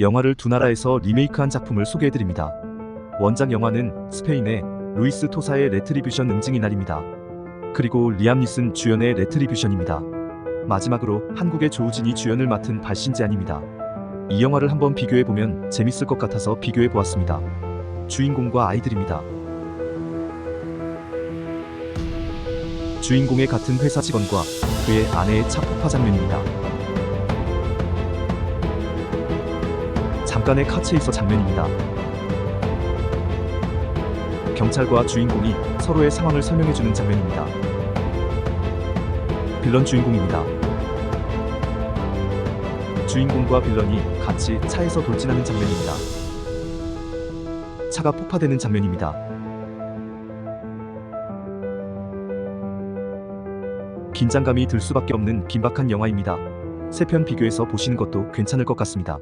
영화를 두 나라에서 리메이크한 작품을 소개해드립니다. 원작 영화는 스페인의 루이스 토사의 레트리뷰션 응징이 날입니다. 그리고 리암 니슨 주연의 레트리뷰션입니다. 마지막으로 한국의 조우진이 주연을 맡은 발신제안입니다. 이 영화를 한번 비교해보면 재밌을 것 같아서 비교해보았습니다. 주인공과 아이들입니다. 주인공의 같은 회사 직원과 그의 아내의 차 폭파 장면입니다. 잠깐의 카체이서 장면입니다. 경찰과 주인공이 서로의 상황을 설명해주는 장면입니다. 빌런 주인공입니다. 주인공과 빌런이 같이 차에서 돌진하는 장면입니다. 차가 폭파되는 장면입니다. 긴장감이 들 수밖에 없는 긴박한 영화입니다. 세 편 비교해서 보시는 것도 괜찮을 것 같습니다.